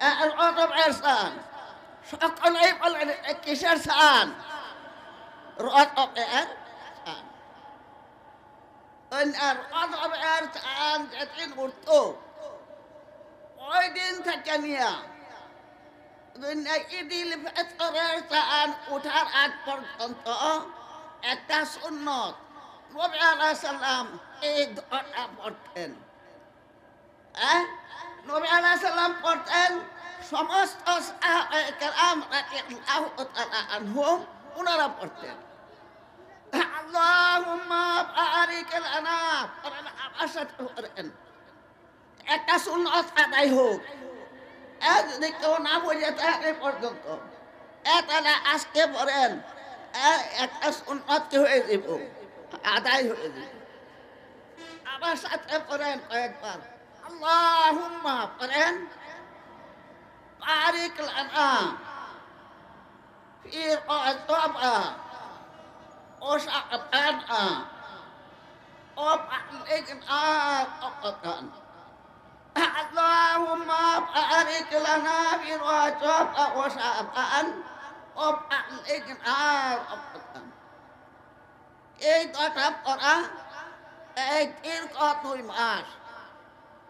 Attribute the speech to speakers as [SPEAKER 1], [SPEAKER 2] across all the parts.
[SPEAKER 1] রতবের সান সকলেই বলেন এ কিসের সান রতবের সান রতবের সান যেদিন উঠত ওই দিন থেকে নিয়ে ঈদিল ফেতরের চান উঠার আগ পর্যন্ত একটা সুন্নত নবী আলাইহিস সালাম এই দোয়াটা পড়তেন হ্যাঁ নবী আলাইহিস সালাম পড়তেন, সমস্ত ওনারা পড়তেন। একটা সুন্নত আদায় হোক যদি কেউ না বুঝে থাকে পর্যন্ত। তাহলে আজকে পড়েন একটা সুন্নত হয়ে যাব আদায় হয়ে যাব আমার সাথে পড়েন কয়েকবার। Allahumma paren Barik lana Fi qataba Usa'atana Obalikna Qatatan Allahumma barik lana Fi qataba Usa'atan Obalikna Qatatan Kita dapat orang Ekir kau tuh mas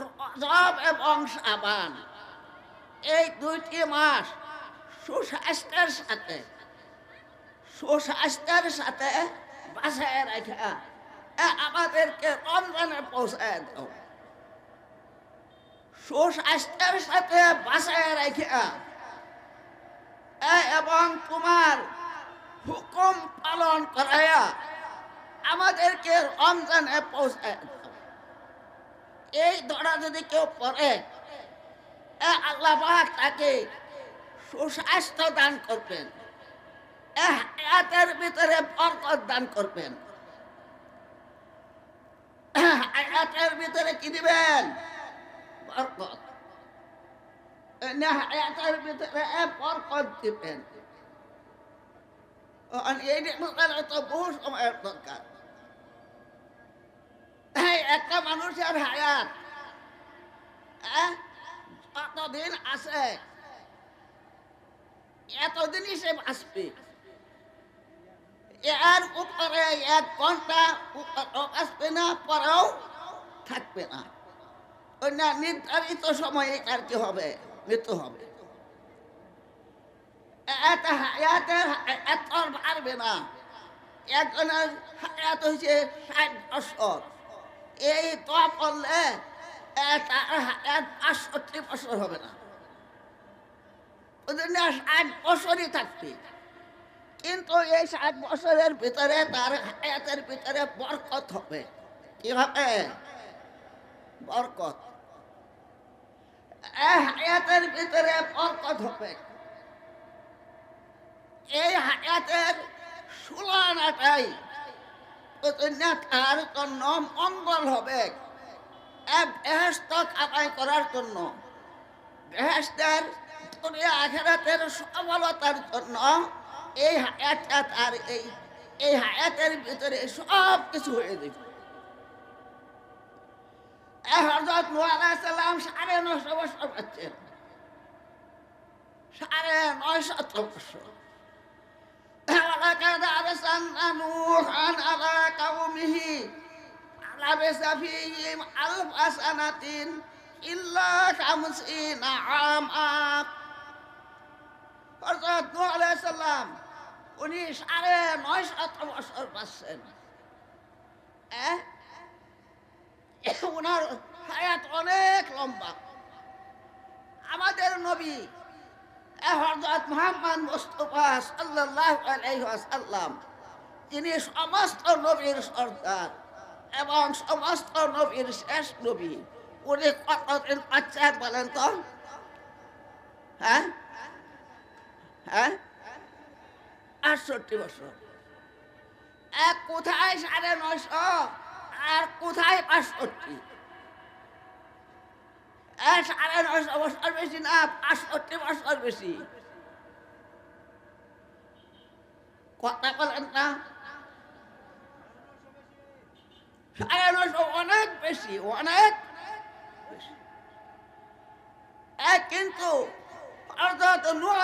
[SPEAKER 1] রজব এবং সাবান এই দুইটি মাস সুস্বাস্থ্যের সাথে সুস্বাস্থ্যের সাথে বাসায় রাখা আমাদেরকে রমজানে পৌঁছায় দাও সুস্বাস্থ্যের সাথে বাসায় রেখে এবং তোমার হুকুম পালন করাইয়া আমাদেরকে রমজানে পৌঁছায় দাও। এই দড়া যদি কেউ এ আল্লাহ তাকে সুস্বাস্থ্য দান করবেন। হায়াতের ভিতরে বরকত দান করবেন। হায়াতের ভিতরে কি দিবেন? বরকত। হায়াতের ভিতরে বরকত দিবেন। এই তো বহু সময়ের দরকার। একটা মানুষের হায়াত। হ্যাঁ, যতদিন আছে? এতদিনই সে বাঁচবে। এর উপরে এক ঘণ্টা আসবে না পরেও থাকবে না। না নির্ধারিত সময়ে তার কি হবে? মৃত্যু হবে। এত হায়াতের এত না। একজনের হায়াত হয়েছে ষাট বছর। এই তার হায়াত পাঁচষট্টি বছর হবে না। ওই জন্য ষাট বছরই থাকবে। কিন্তু এই ষাট বছরের ভিতরে তার হায়াতের ভিতরে বরকত হবে। কি হবে বরকত। এই হায়াতের ভিতরে বরকত হবে। এই হায়াতের সুলানাটাই তার জন্য মঙ্গল হবে। বেহেস্ত কামাই করার জন্য। বেহেস্তের আখেরাতের সফলতার জন্য এই হায়াতটা তার এই এই হায়াতের ভিতরে সব কিছু হয়ে যাবে। হজরত সালাম সাড়ে নশো বছর পাচ্ছেন সাড়ে নয়শত বছর। ولقد أرسلنا نوحا على قومه لبث فيهم ألف سنة إلا خمسين عاما হজরত নূহ আলাইহিস সালাম উনি সাড়ে নয় শত বছর বাঁচছেন হ্যাঁ ওনার হায়াত অনেক লম্বা আমাদের নবী হজরত মোহাম্মদ মুস্তফা তিনি সমস্ত নবীর এবং সমস্ত নবীর শেষ নবী। উনি কতদিন পাচ্ছেন বলেন তো? হ্যাঁ? হ্যাঁ? আটষট্টি বছর। এক কোথায় সাড়ে নয়শো? আর কোথায় পাঁচষট্টি? সাড়ে নয়শো বছর বেশি না পাঁচষট্টি বছর বেশি অনেক কিন্তু হযরত নূহ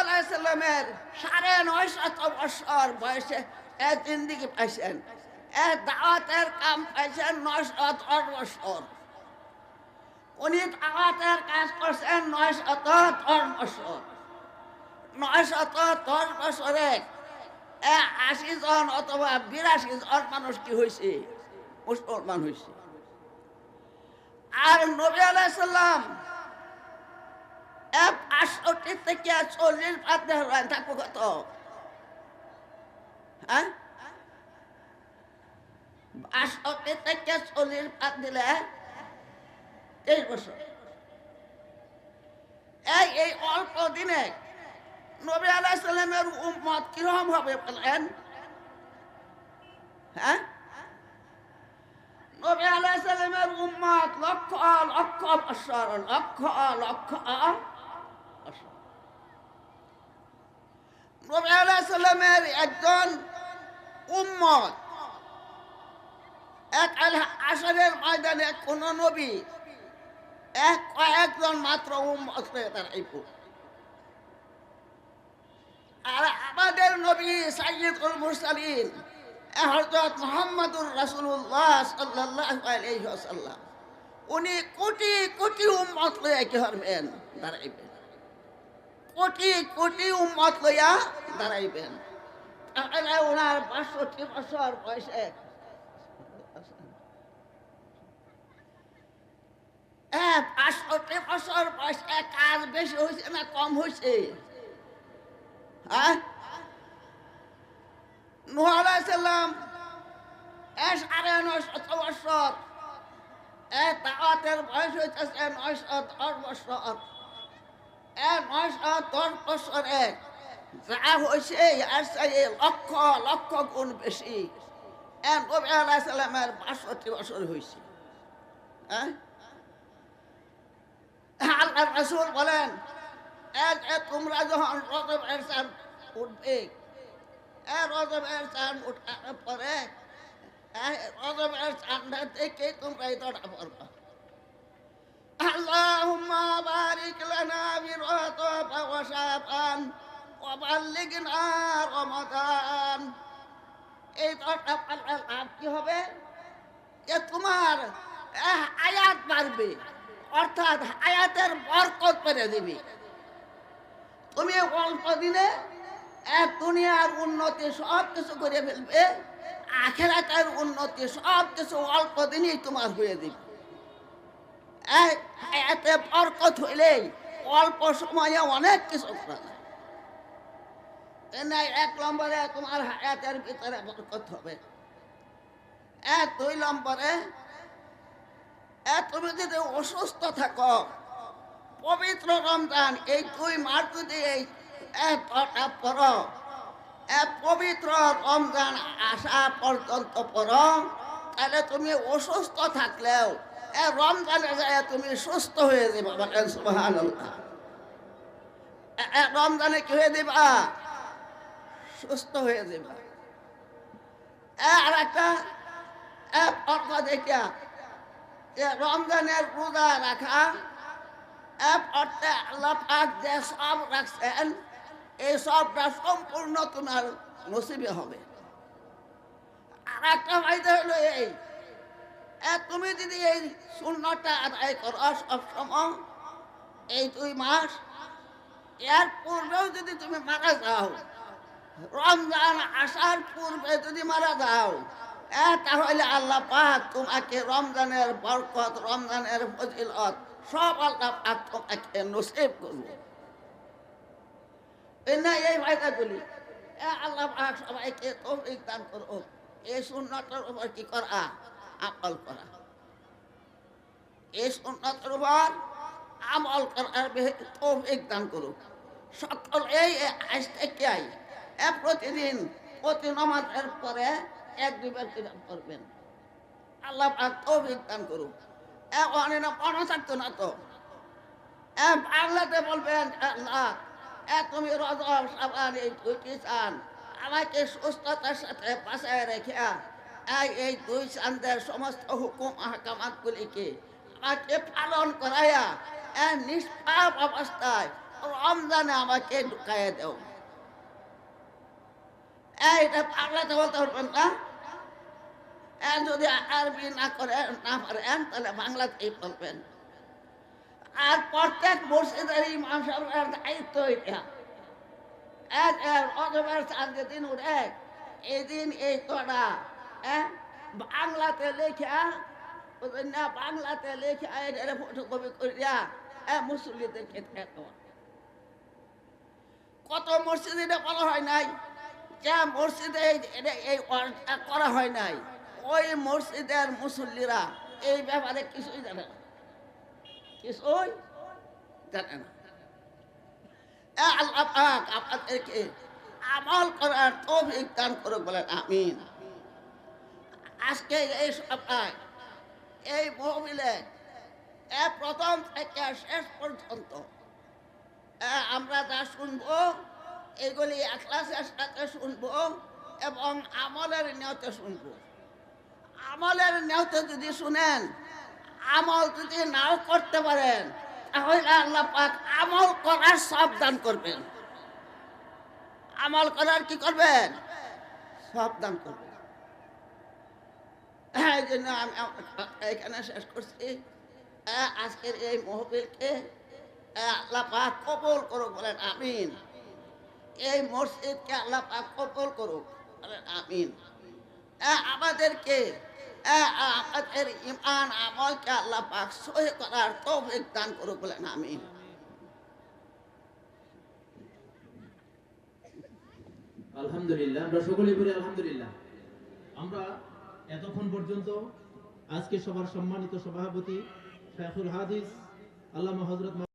[SPEAKER 1] সাড়ে নয় শত বছর বয়সে এ জিন্দিগি পাইছেন এ দাওয়াতের কাম পাইছেন নয় শত বছর উনি দাওয়াতের কাজ করছেন নয় শত দশ বছর। নয় শত দশ বছরে আশি জন অথবা বিরাশি জন মানুষ কি হয়েছে মুসলমান হয়েছে আর নবী আলাইসাল্লাম পাঁচষট্টি থেকে চল্লিশ বাদ দেওয়া থাকব কত হ্যাঁ? বাষট্টি থেকে চল্লিশ বাদ দিলে তেইশ বছর এই এই অল্প দিনে নবী আলাহ সাল্লামের উম্মত কীরকম হবে বলেন? হ্যাঁ? নবী আলাহ সাল্লামের উম্মত লক্ষ লক্ষ বছর, লক্ষ লক্ষ বছর। নবী আলাহ সাল্লামের একজন উম্মত, এক আল আসরের ময়দানে কোন নবী এক কয়েকজন মাত্র আর আমাদের নবী সাইয়দুল মুরসালিন হযরত মুহাম্মদুর আলাইহি ওয়াসাল্লাম, উনি কোটি কোটি উম্মত লইয়া কি হবেন দাঁড়াইবেন। কোটি কোটি উম্মত লইয়া দাঁড়াইবেন। তাহলে ওনার বাষট্টি বছর বয়সে হ্যাঁ বাষট্টি বছর কাজ বেশি হয়েছে না কম হয়েছে? হ্যাঁ আলাইসাল্লাম এ সাড়ে নয়শত বছর, এ দাওয়াতের বয়স হইতেছে নয়শ দশ বছর, এ নয়শ দশ বছরে যা হয়েছে আর চাই লক্ষ লক্ষ গুণ বেশি। এ নবী আলাইসাল্লামের বাষট্টি বছর হয়েছে। হ্যাঁ আল্লাহ রাসূল বলেন এ যে তোমরা যখন রজবের চাঁদ উঠবে এ রজবের চাঁদ উঠার পরে এ রজবের চাঁদটা দেখে তোমরা এই দড়া পড়বা اللهم بارك لنا برطب وشافان وبلغنا رمضان এই দশটা পাল্লা লাভ কি হবে যে তোমার আহ, আয়াত বাড়বে অর্থাৎ আয়াতের বরকত করে দিবি। তুমি অল্প দিনে এক দুনিয়ার উন্নতি সব কিছু করে ফেলবে, আখেরাতের উন্নতি সব কিছু অল্প দিনেই তোমার হয়ে দিবে। হায়াতে বরকত হইলেই অল্প সময়ে অনেক কিছু এক নম্বরে তোমার হায়াতের ভিতরে বরকত হবে। এক দুই নম্বরে তুমি যদি অসুস্থ থাকো। পবিত্র রমজান, এই দুই মাস যদি এই পড়ো পবিত্র রমজান আসা পর্যন্ত পড়ো, তাহলে তুমি অসুস্থ থাকলেও এ রমজানে যায় তুমি সুস্থ হয়ে যাবে বলেন সুবহান রমজানে কি হয়ে দিবা সুস্থ হয়ে যাবা। আর একটা দেখিয়া যে রমজানের রোজা রাখা, এক অর্থে আল্লাহ যে সব রাখছেন, এই সবটা সম্পূর্ণ তোমার নসিবে হবে। আর একটা ফায়দা হলো এই তুমি যদি এই শূন্যটা আদায় করো সবসময়, এই দুই মাস, এর পূর্বেও যদি তুমি মারা যাও, রমজান আসার পূর্বে যদি মারা যাও তাহলে আল্লাহ পাক তোমাকে রমজানের বরকত, রমজানের ফজিলত সব আল্লাহ পাক তোমাকে নসিব করবে। না এই এ আল্লাহ পাক সবাইকে তৌফিক দান করো এই সুন্নতের উপর কি করা? আমল করা। এই সুন্নতের উপর আমল করার তৌফিক দান করুক। আজ থেকে প্রতিদিন প্রতি নামাজের পরে এক, দুইবার করে পড়বেন আল্লাহ পাক তৌফিক দান করুক। এ অনেক মনে থাকতো না তো। বাংলাতে বলবেন আল্লাহ তুমি রজব সাবান, এই দুইটি চান আমাকে সুস্থতার সাথে বাঁচায় রেখে এই দুই চান্দের সমস্ত হুকুম আহকামাতগুলিকে আমাকে পালন করাইয়া নিষ্পাপ অবস্থায় রমজানে আমাকে ঢুকাইয়া দেও। এই, এটা বাংলাতে বলতে পারবেন না। যদি আরবি না করে না পারেন, তাহলে বাংলাতেই বলবেন। আর প্রত্যেক মসজিদের ইমাম সাহেবের দায়িত্ব এটা। এক অজবের চাঁদ যেদিন উঠে এই দিন এই তোরা হ্যাঁ বাংলাতে লেখা না, বাংলাতে লেখা এটা ফটোকপি করিয়া হ্যাঁ মুসল্লিদেরকে দেওয়া কত মসজিদে এটা করা হয় নাই? যে মসজিদে এই- করা হয় নাই। ওই মসজিদের মুসল্লিরা এই ব্যাপারে কিছুই জানে না। কিছুই জানে না। আমল করার আজকে এই এই প্রথম থেকে শেষ পর্যন্ত আমরা যা শুনব এগুলি একলাসের সাথে শুনব, এবং আমলের নিয়তে শুনব। আমলের নিয়তে যদি শুনেন, আমল যদি নাও করতে পারেন, তাহলে আল্লাহ পাক আমল করার সব দান করবেন। আমল করার কি করবেন? সব দান করবেন। এই জন্য আমি এখানে শেষ করছি। আজকের এই মহবিলকে আল্লাহ পাক কবল করুক বলেন, আমিন। এই মসজিদকে আল্লাহ পাক কবল করুক। আমিন। আমাদেরকে আমাদের ইমান আমলকে আল্লাহ পাক সহি করার তৌফিক দান করুক বলেন, আমিন।
[SPEAKER 2] আলহামদুলিল্লাহ, আমরা বলি আলহামদুলিল্লাহ। আমরা এতক্ষণ পর্যন্ত আজকে সবার সম্মানিত সভাপতি শেখুল হাদিস আল্লাহ হজরত